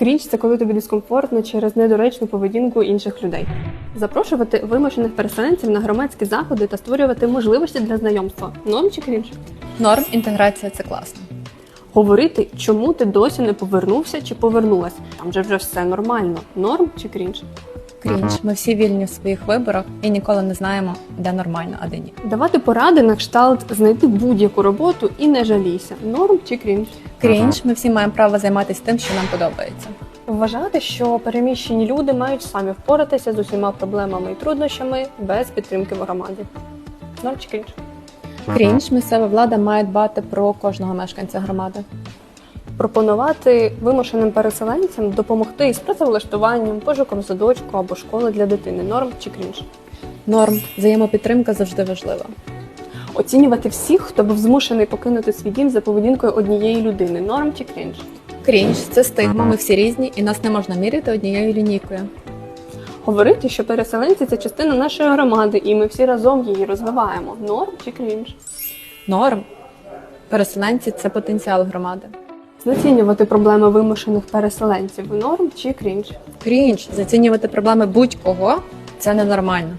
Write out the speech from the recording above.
Крінж це коли тобі дискомфортно через недоречну поведінку інших людей. Запрошувати вимушених переселенців на громадські заходи та створювати можливості для знайомства. Норм чи крінж? Норм інтеграція це класно. Говорити, чому ти досі не повернувся чи повернулась. Там же вже все нормально. Норм чи крінж? Крінж. Ми всі вільні в своїх виборах і ніколи не знаємо, де нормально, а де ні. Давати поради на кшталт знайти будь-яку роботу і не жалійся. Норм чи крінж? Крінж. Ми всі маємо право займатися тим, що нам подобається. Вважати, що переміщені люди мають самі впоратися з усіма проблемами і труднощами без підтримки в громаді. Норм чи крінж? Крінж. Місцева влада має дбати про кожного мешканця громади. Пропонувати вимушеним переселенцям допомогти із працевлаштуванням, пошуком садочку або школи для дитини. Норм чи крінж? Норм. Взаємопідтримка завжди важлива. Оцінювати всіх, хто був змушений покинути свій дім за поведінкою однієї людини. Норм чи крінж? Крінж це стигма. Ми всі різні, і нас не можна міряти однією лінійкою. Говорити, що переселенці це частина нашої громади, і ми всі разом її розвиваємо. Норм чи крінж? Норм. Переселенці це потенціал громади. Знецінювати проблеми вимушених переселенців. Норм чи крінж? Крінж. знецінювати проблеми будь-кого це ненормально.